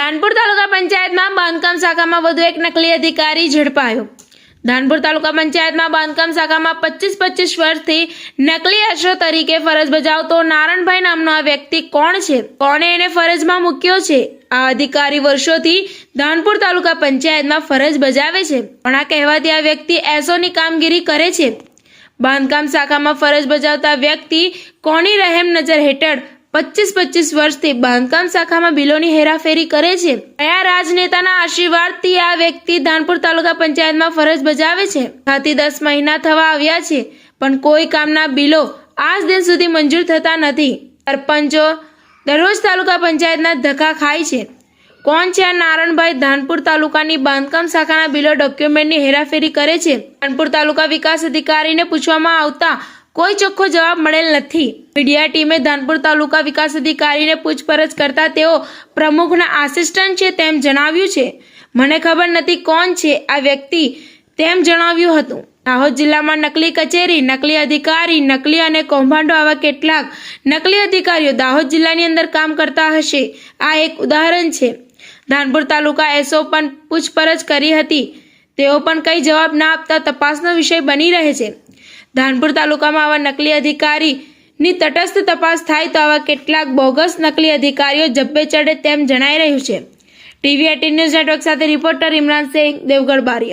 બાંધકામ શાખામાં વધુ એક નકલી અધિકારી ઝડપાયો. ધાનપુર તાલુકા પંચાયતમાં બાંધકામ શાખામાં પચીસ પચીસ વર્ષથી નકલી અશ્વ તરીકે ફરજ બજાવતો નારણભાઈ નામનો આ વ્યક્તિ કોણ છે? કોણે એને ફરજમાં મૂક્યો છે? આ અધિકારી વર્ષોથી ધાનપુર તાલુકા પંચાયતમાં ફરજ બજાવે છે, પણ આ કહેવાતી આ વ્યક્તિ એસોની કામગીરી કરે છે? બાંધકામ શાખામાં ફરજ બજાવતા વ્યક્તિ કોની રહેમ નજર હેઠળ પચીસ પચીસ વર્ષથી બાંધકામ શાખામાં બિલોની હેરાફેરી કરે છે. કયા રાજનેતાના આશીર્વાદથી આ વ્યક્તિ ધાનપુર તાલુકા પંચાયતમાં ફરજ બજાવે છે? ખાતી દસ મહિના થવા આવ્યા છે, પણ કોઈ કામના બિલો આજ દિન સુધી મંજૂર થતા નથી. સરપંચો દરરોજ તાલુકા પંચાયતના ધક્કા ખાય છે. કોણ છે આ નારણભાઈ? ધાનપુર તાલુકાની બાંધકામ શાખાના બિલો ડોક્યુમેન્ટની હેરાફેરી કરે છે. ધાનપુર તાલુકા વિકાસ અધિકારીને પૂછવામાં આવતા કોઈ ચોખ્ખો જવાબ મળેલ નથી. મીડિયા ટીમે ધાનપુર તાલુકા વિકાસ અધિકારીને પૂછપરછ કરતા તેઓ પ્રમુખના આસિસ્ટન્ટ છે તેમ જણાવ્યું છે. મને ખબર નથી કોણ છે આ વ્યક્તિ તેમ જણાવ્યું હતું. દાહોદ જિલ્લામાં નકલી કચેરી, નકલી અધિકારી, નકલી અને કૌભાંડો આવા કેટલાક નકલી અધિકારીઓ દાહોદ જિલ્લાની અંદર કામ કરતા હશે. આ એક ઉદાહરણ છે. ધાનપુર તાલુકા એસઓ પણ પૂછપરછ કરી હતી. તેઓ પણ કંઈ જવાબ ના આપતા તપાસનો વિષય બની રહે છે. ધાનપુર તાલુકામાં આવા નકલી અધિકારીની તટસ્થ તપાસ થાય તો આવા કેટલાક બોગસ નકલી અધિકારીઓ જબ્બે ચડે તેમ જણાઈ રહ્યું છે. ટીવી એટીન ન્યૂઝ નેટવર્ક સાથે રિપોર્ટર ઇમરાન સિંહ, દેવગઢ બારિયા.